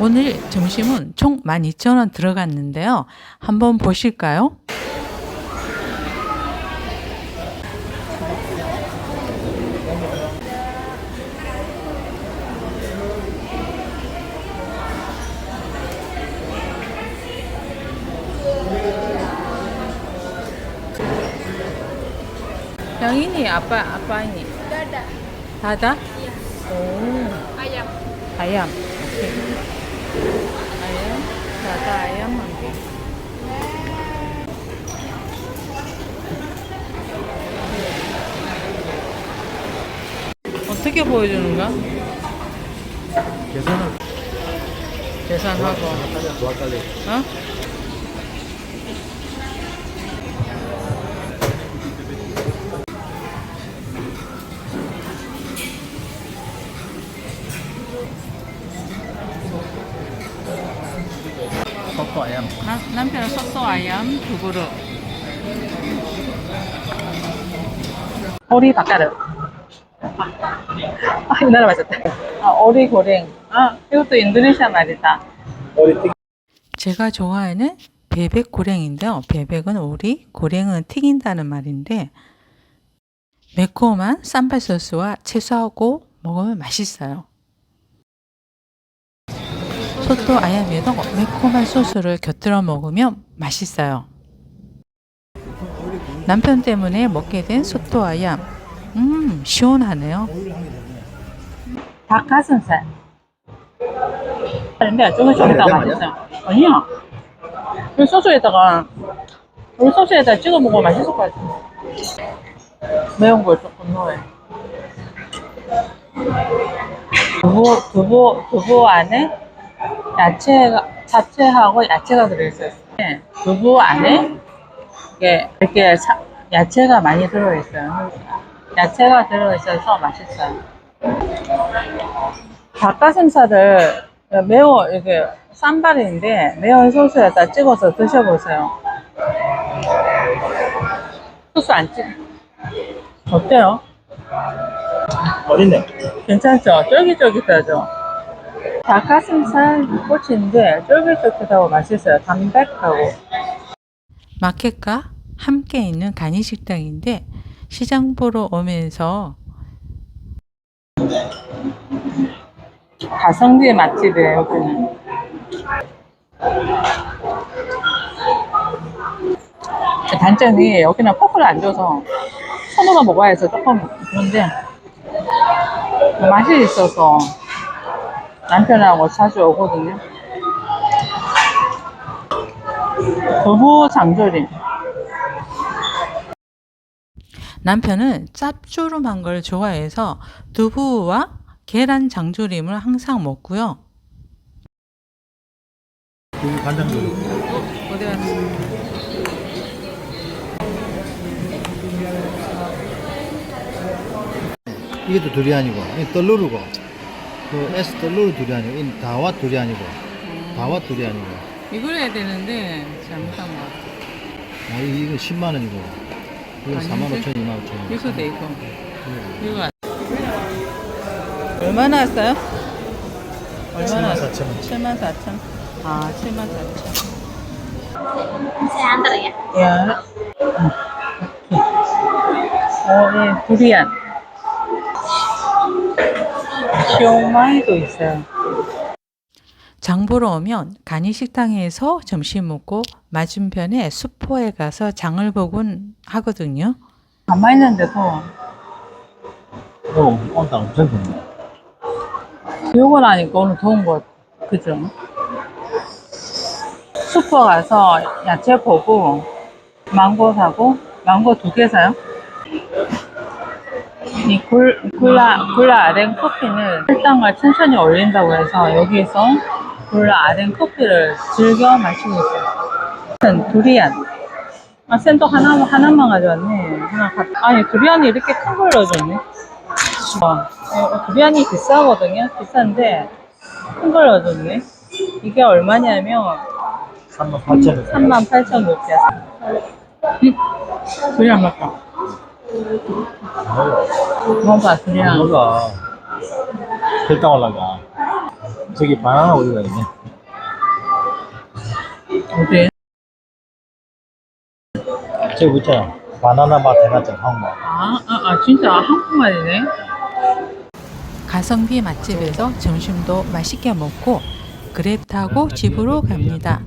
오늘 점심은 총 12,000원 들어갔는데요. 한번 보실까요? 영인이 아빠 아빠니 Dada. 다다? Iya. 오 Ayam. 아얌 오케이 아얌 다다 아얌 한개 어떻게 보여주는가? 계산을 계산하고 어? 아야 나, 남편은 소소 아얌 두 그릇 오리 닭가루 아이 나라 맞았다 아 오리 고랭 아 이것도 인도네시아 말이다. 제가 좋아하는 베백 고랭인데요 베백은 오리 고랭은 튀긴다는 말인데 매콤한 쌈발 소스와 채소하고 먹으면 맛있어요 소또 아얌에도 매콤한 소스를 곁들여 먹으면 맛있어요. 남편 때문에 먹게 된 소또 아얌. 음, 시원하네요. 닭가슴살. 근데 아, 더 네, 맛있어요. 아니야. 이 소스에다가, 이 소스에다 찍어 먹으면 맛있을 것 같아. 매운 걸 조금 넣어요. 두부, 두부, 두부 안에 야채가, 자체하고 야채가 들어있어요. 네, 두부 안에 이게 이렇게 사- 야채가 많이 들어있어요. 야채가 들어있어서 맛있어요. 닭가슴살을 매워, 이게 쌈발인데 매운 소스에다 찍어서 드셔보세요. 소스 안 찍, 어때요? 어딨네 괜찮죠? 쫄깃쫄깃하죠? 닭가슴살 꼬치인데 쫄깃쫄깃하고 맛있어요. 담백하고. 마켓과 함께 있는 간이식당인데 시장 보러 오면서 가성비 맛집이에요, 여기는. 단점이 여기는 포크를 안 줘서 손으로 먹어야 해서 조금 그런데 맛이 있어서 남편하고 자주 오거든요. 두부 장조림. 남편은 짭조름한 걸 좋아해서 두부와 계란 장조림을 항상 먹고요. 간장조림 어디 갔어? 이게 또 두리안이고 이 떨루르고 그 떨루르 두리안이고 이 다와 두리안이고 다와 두리안이고 이걸 해야 되는데 잘못한 것 같아. 아 이- 이거 10만 원이고 이거 4만 5천 2만 5천 원 이거 돼 이거. 이거 안- 얼마나 왔어요? 얼마나 7만 4천 원 7만 4천. 아, 7만 4천. Saya antar ya. 야. 어, 예, 두리안. 시오마이도 있어요. 장 보러 오면 간이 식당에서 점심 먹고 맞은편에 수포에 가서 장을 보곤 하거든요. 가만히 있는데도 어, 온다 엄청 좋네 비 오고 나니까 오늘 더운 것 같아. 그죠? 슈퍼 가서 야채 보고 망고 사고 망고 두 개 사요. 이 굴, 굴라, 굴라 아랭 커피는 혈당을 천천히 올린다고 해서 여기서 굴라 아랭 커피를 즐겨 마시고 있어요. 두리안. 아, 샌도 하나, 하나만 가져왔네. 하나 갖 아니, 두리안이 이렇게 큰 걸 넣어줬네. 어, 어, 두리안이 비싸거든요. 비싼데 큰 걸 넣어줬네. 이게 얼마냐면 3만 8천 원 38,500원. 음, 두리안 맛있다. 먹어봐, 두리안. 뭐가 혈당 올라가 저기 바나나 우유가 있네. 어디? 저기 있잖아. 바나나 맛 해놨잖아, 한국말. 아, 아, 아 진짜 한국말이네. 가성비 맛집에서 점심도 맛있게 먹고 그랩 타고 집으로 갑니다.